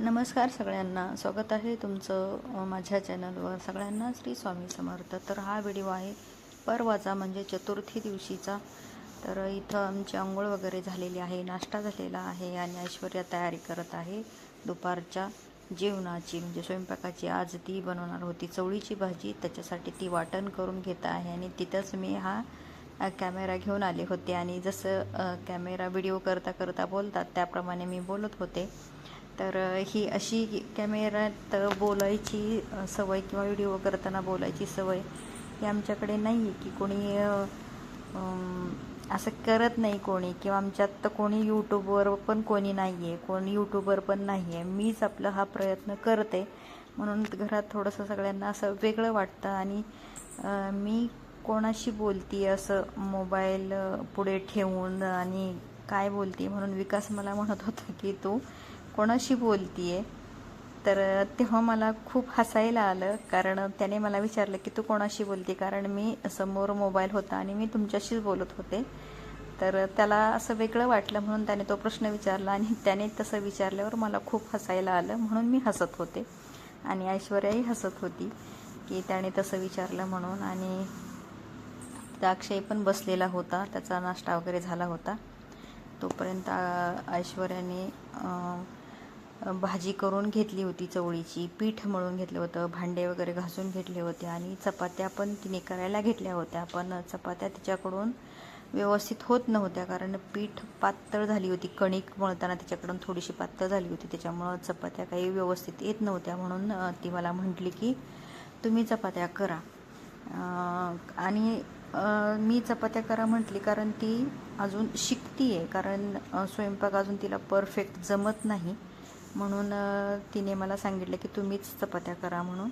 नमस्कार सगळ्यांना. स्वागत आहे तुमचं माझ्या चॅनलवर. सगळ्यांना श्री स्वामी समर्थ. तर हा व्हिडिओ आहे परवाचा म्हणजे चतुर्थी दिवशीचा. तर इथं आमची आंघोळ वगैरे झालेली आहे नाश्ता झालेला आहे आणि ऐश्वर्या तयारी करत आहे दुपारच्या जेवणाची. म्हणजे स्वयंपाकाची. आज ती बनवणार होती चवळीची भाजी. त्याच्यासाठी ती वाटण करून घेत आहे आणि तिथंच मी हा कॅमेरा घेऊन आले होते. आणि जसं कॅमेरा व्हिडिओ करता करता बोलतात त्याप्रमाणे मी बोलत होते. तर ही अशी कॅमेऱ्यात बोलायची सवय किंवा व्हिडिओ करताना बोलायची सवय ही आमच्याकडे नाही आहे की कोणी असं करत नाही कोणी किंवा आमच्यात तर कोणी यूट्यूबवर पण कोणी नाही आहे कोणी यूट्यूबर पण नाही आहे मीच आपलं हा प्रयत्न करते. म्हणून घरात थोडंसं सगळ्यांना असं वेगळं वाटतं आणि मी कोणाशी बोलती असं मोबाईल पुढे ठेवून आणि काय बोलते म्हणून विकास मला म्हणत होता की तू कोणाशी बोलतीये? तर तेव्हा मला खूप हसायला आलं कारण त्याने मला विचारलं की तू कोणाशी बोलते? कारण मी समोर मोबाईल होता आणि मी तुमच्याशीच बोलत होते. तर त्याला असं वेगळं वाटलं म्हणून त्याने तो प्रश्न विचारला आणि त्याने तसं विचारल्यावर मला खूप हसायला आलं म्हणून मी हसत होते. आणि ऐश्वर्याही हसत होती की त्याने तसं विचारलं म्हणून. आणि अक्षय पण बसलेला होता त्याचा नाश्ता वगैरे झाला होता. तोपर्यंत ऐश्वर्याने भाजी करून घेतली होती चवळीची पीठ मळून घेतलं होतं भांडे वगैरे घासून घेतले होते आणि चपात्या पण तिने करायला घेतल्या होत्या. पण चपात्या तिच्याकडून व्यवस्थित होत नव्हत्या कारण पीठ पातळ झाली होती. कणिक मळताना तिच्याकडून थोडीशी पातळ झाली होती. त्याच्यामुळं चपात्या काही व्यवस्थित येत नव्हत्या. म्हणून ती मला म्हटली की तुम्ही चपात्या करा. आणि मी चपात्या करा म्हटली कारण ती अजून शिकती आहे कारण स्वयंपाक अजून तिला परफेक्ट जमत नाही. म्हणून तिने मला सांगितलं की तुम्हीच चपात्या करा म्हणून.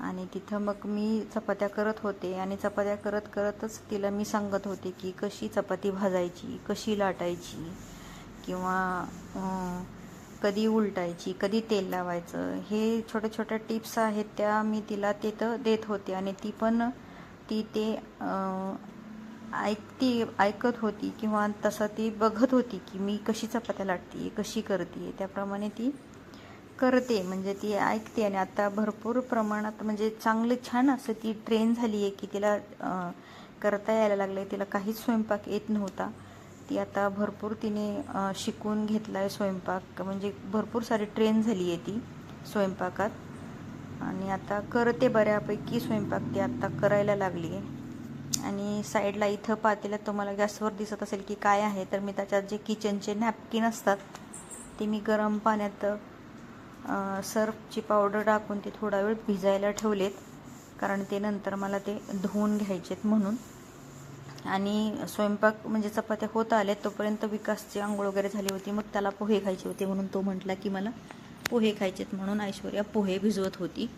आणि तिथं मग मी चपात्या करत होते आणि चपात्या करत करतच तिला मी सांगत होते की कशी चपाती भाजायची कशी लाटायची किंवा कधी उलटायची कधी तेल लावायचं. हे छोट्या छोट्या टिप्स आहेत त्या मी तिला तिथं देत होते आणि ती पण ती ते ऐकती ऐकत होती किंवा तसं ती बघत होती की मी कशी चपात्या लाटते कशी करते त्याप्रमाणे ती करते. म्हणजे ती ऐकते आणि आता भरपूर प्रमाणात म्हणजे चांगले छान असं ती ट्रेन झाली आहे की तिला करता यायला लागलं आहे तिला काहीच स्वयंपाक येत नव्हता. ती आता भरपूर तिने शिकून घेतला आहे स्वयंपाक. म्हणजे भरपूर सारी ट्रेन झाली आहे ती स्वयंपाकात. आणि आता करते बऱ्यापैकी स्वयंपाक. ती आत्ता करायला लागली आहे आणि साईडला इथं पातेल्यात तुम्हाला गॅसवर दिसत असेल की काय आहे तर मी त्याच्यात जे किचनचे नॅपकिन असतात ते मी गरम पाण्यात सर्फची पावडर टाकून ते थोडा वेळ भिजायला ठेवलेत कारण ते नंतर मला ते धुवून घ्यायचेत म्हणून. आणि स्वयंपाक म्हणजे चपात्या होत आल्या तोपर्यंत विकासची आंघोळ वगैरे झाली होती मग त्याला पोहे खायचे होते म्हणून तो म्हटला की मला पोहे खायचेत म्हणून ऐश्वर्या पोहे भिजवत होती.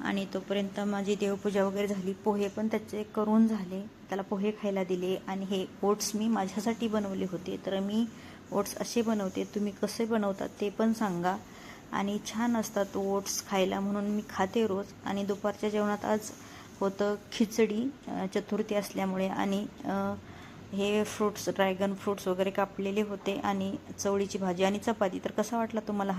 आणि तोपर्यंत माझी देवपूजा वगैरे झाली. पोहे पण त्याचे करून झाले. त्याला पोहे खायला दिले आणि हे ओट्स मी माझ्यासाठी बनवले होते. तर मी ओट्स असे बनवते. तुम्ही कसे बनवतात ते पण सांगा. आणि छान असतात ओट्स खायला म्हणून मी खाते रोज. आणि दुपारच्या जेवणात आज होतं खिचडी चतुर्थी असल्यामुळे. आणि हे फ्रूट्स ड्रॅगन फ्रूट्स वगैरे कापलेले होते. आणि चवळीची भाजी आणि चपाती. तर कसा वाटला तुम्हाला हा